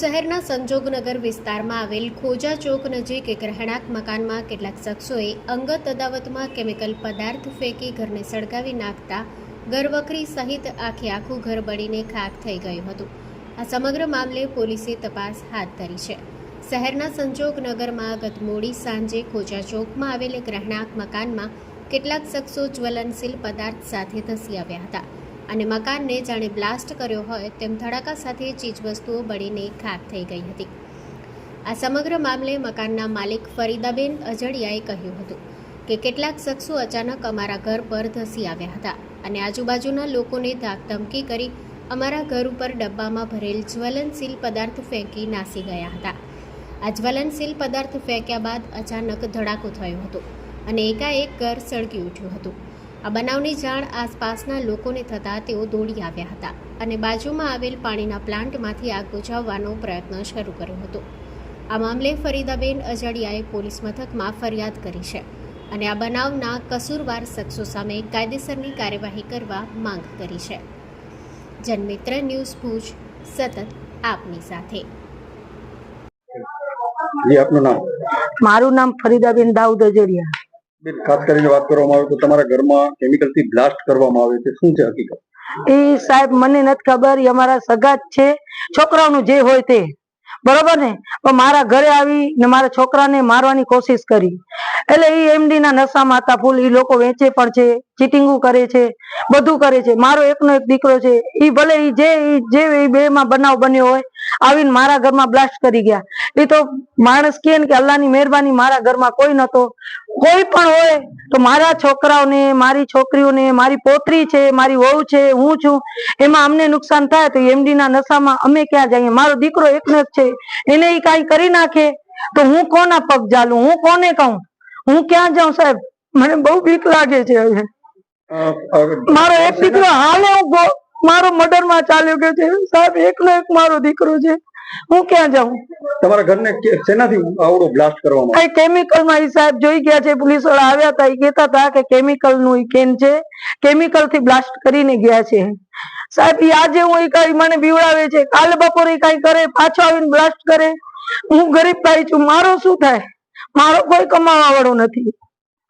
શહેરના સંજોગનગર વિસ્તારમાં આવેલ ખોજા ચોક નજીક એક રહેણાંક મકાનમાં કેટલાક શખ્સોએ અંગત અદાવતમાં કેમિકલ પદાર્થ ફેંકી ઘરને સળગાવી નાખતા ઘરવખરી સહિત આખે આખું ઘર બળીને ખાક થઈ ગયું હતું. આ સમગ્ર મામલે પોલીસે તપાસ હાથ ધરી છે. શહેરના સંજોગનગરમાં ગત મોડી સાંજે ખોજા ચોકમાં આવેલ એક રહેણાંક મકાનમાં કેટલાક શખ્સો જ્વલનશીલ પદાર્થ સાથે ધસી આવ્યા હતા. અને મકાનને જાણે બ્લાસ્ટ કર્યો હોય તેમ ધડાકા સાથે ચીજવસ્તુઓ બળીને ખાક થઈ ગઈ હતી. આ સમગ્ર મામલે મકાનના માલિક ફરીદાબેન અજડિયાએ કહ્યું હતું કે કેટલાક શખ્સો અચાનક અમારા ઘર પર ધસી આવ્યા હતા અને આજુબાજુના લોકોને ધાકધમકી કરી અમારા ઘર ઉપર ડબ્બામાં ભરેલ જ્વલનશીલ પદાર્થ ફેંકી નાસી ગયા હતા. આ જ્વલનશીલ પદાર્થ ફેંક્યા બાદ અચાનક ધડાકો થયો હતો અને એકાએક ઘર સળગી ઉઠ્યું હતું. આ બનાવની જાણ આસપાસના લોકોને થતાં તેઓ દોડી આવ્યા હતા અને બાજુમાં આવેલ પાણીના પ્લાન્ટમાંથી આગ બુઝાવવાનો પ્રયત્ન શરૂ કર્યો હતો. આ મામલે ફરીદાબેન અજાડિયાએ પોલીસ મથકમાં ફરિયાદ કરી છે અને આ બનાવના કસૂરવાર શખ્સો સામે કાયદેસરની કાર્યવાહી કરવા માંગ કરી છે. જનમિત્ર ન્યૂઝ ભુજ સતત આપની સાથે. જી આપનું નામ? મારું નામ ફરીદાબેન દાઉદ અજરિયા ખાસ કરીને વાત કરવામાં આવે તો તમારા ઘરમાં કેમિકલથી બ્લાસ્ટ કરવામાં આવે છે. શું છે હકીકત? એ સાહેબ, મને નથી ખબર, એ અમારા સગા જ છે. છોકરાઓનું જે હોય તે. બરોબર ને? પણ મારા ઘરે આવી ને મારા છોકરાને મારવાની કોશિશ કરી. એટલે એ એમડી ના નશામાં હતા ફૂલ, એ લોકો વેચે પણ છે. ચીટિંગો કરે છે, બધું કરે છે. મારો એકનો એક દીકરો છે એ ભલે ઈ જે જે બે માં બનાવ બન્યો હોય, આવીને મારા ઘરમાં બ્લાસ્ટ કરી ગયા. એ તો માણસ કે અલ્લાહની મહેરબાની મારા ઘરમાં કોઈ નતો કોઈ પણ હોય, તો મારા છોકરાઓને, મારી છોકરીઓને, મારી પોતરી છે, મારી વહુ છે, હું છું, એમાં અમને નુકસાન થાય તો એમડી ના નશામાં અમે ક્યાં જઈએ? મારો દીકરો એકનો એક છે, એને ઈ કાંઈ કરી નાખે? તો હું કોના પગ ચાલું? હું કોને કહું? હું ક્યાં જાઉં સાહેબ? મને બહુ બીક લાગે છે મારો એક દીકરો હાલે ઊભો મારો મર્ડરમાં ચાલ્યો ગયો છે. સાહેબ એકનો એક મારો દીકરો છે. હું ક્યાં જાઉં? તમારા ઘરને શેનાથી આવડો બ્લાસ્ટ કરવામાં કઈ કેમિકલમાં ઈ સાહેબ જોઈ ગયા છે પોલીસવાળા આવ્યા હતા એ કહેતા હતા કે કેમિકલનું ઈ કેન છે. કેમિકલથી બ્લાસ્ટ કરીને ગયા છે. સાહેબ આજે હું કઈ મને બીવડાવે છે. કાલ બપોરે કઈ કરે પાછો આવીને બ્લાસ્ટ કરે. હું ગરીબ ભાઈ છું. મારો શું થાય? મારો કોઈ કમાવા વાળો નથી.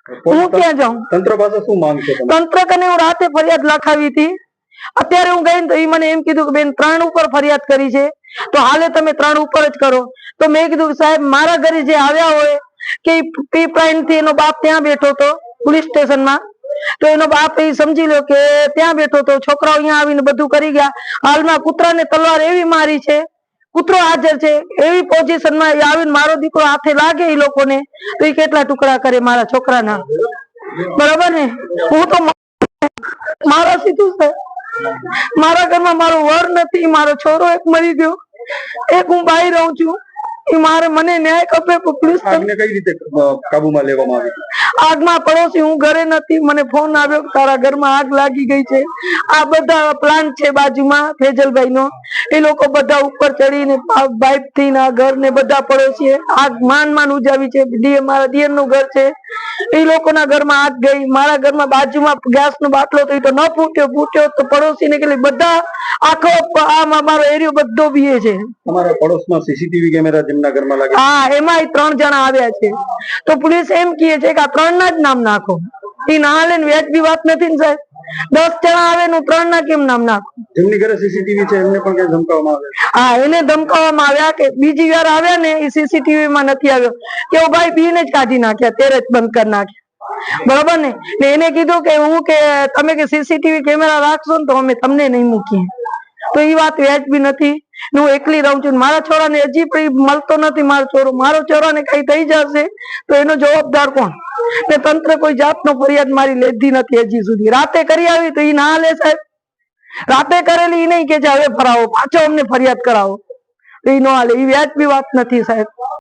હું ક્યાં જાઉં? તંત્ર પાસે શું માંગ છે તંત્ર કને હું રાતે ફરિયાદ લખાવી હતી. અત્યારે હું ગઈ તો એ મને એમ કીધું કે બેન ત્રણ ઉપર ફરિયાદ કરી છે. તો હાલે તમે ત્રણ ઉપર જ કરો. તો મેં કીધું સાહેબ મારા ઘરે જે આવ્યા હોય કે પી પ્રાઇમથી એનો બાપ ત્યાં બેઠો હતો પોલીસ સ્ટેશનમાં. તો એનો બાપ એ સમજી લો કે ત્યાં બેઠો હતો છોકરાઓ અહીંયા આવીને બધું કરી ગયા. હાલમાં કૂતરાને તલવાર એવી મારી છે કૂતરો હાજર છે, એવી પોઝિશનમાં માં આવીને મારો દીકરો હાથે લાગે એ લોકોને, તો એ કેટલા ટુકડા કરે મારા છોકરાના? બરાબર ને? હું તો મારા સીધું છે. મારા ઘરમાં મારો વર નથી, મારો છોરો એક મરી ગયો. એક હું બહાર રહું છું. એ મારે મને ન્યાય કપે પોલીસ આગને કઈ રીતે કાબુમાં લેવામાં આવી? આગમાં પડોશી હું ઘરે નથી મને ફોન આવ્યો તારા ઘરમાં આગ લાગી ગઈ છે. આ બધા પ્લાન્ટ છે બાજુમાં ફેજલભાઈનો. એ લોકો બધા ઉપર ચડીને બાઇકથી ના ઘર ને બધા પડોશી આગ માન માન ઉજાવી છે. ડી- મારા દિયરનું ઘર છે. એ લોકોના ઘરમાં આગ ગઈ. મારા ઘરમાં બાજુમાં ગેસ નો બાટલો તો એ તો ન ફૂટ્યો. ફૂટ્યો તો પડોશી ને કેટલી બધા આખો આ મારો એરિયો બધો બીએ છે. તમારા પડોશમાં સીસીટીવી કેમેરા જેમના ઘરમાં લાગે હા એમાં ત્રણ જણા આવ્યા છે. તો પોલીસ એમ કહે છે કે આ ત્રણ ના જ નામ નાખો. એ ના લે ને વ્યાજબી વાત નથી ને સાહેબ. દસ જણા આવે ને ત્રણ ના કેમ નામ નાખો? એમની ઘરે સીસીટીવી છે એમને પણ કઈ ધમકાવવામાં આવે હા એને ધમકાવવામાં આવ્યા કે બીજી વાર આવ્યા ને એ સીસીટીવી માં નથી આવ્યો. કે ભાઈ બી ને જ કાઢી નાખ્યા તેરે જ બંધ કરી નાખ્યા. બરોબર ને? ને એને કીધું કે હું કે તમે કે સીસીટીવી કેમેરા રાખશો ને તો અમે તમને નહીં મૂકીએ. તો એ વાત વ્યાજબી નથી. હું એકલી રહું છું મારા છોરાને હજી પણ મળતો નથી મારો છોરો. મારો છોરાને કઈ થઈ જશે તો એનો જવાબદાર કોણ? ને તંત્ર કોઈ જાતનો ફરિયાદ મારી લેધી નથી હજી સુધી. રાતે કરી આવી તો એ ના લે સાહેબ. રાતે કરેલી એ નહીં કે હવે ફરાવો, પાછો અમને ફરિયાદ કરાવો. ઈ નો હાલે. એ વ્યાજબી વાત નથી સાહેબ.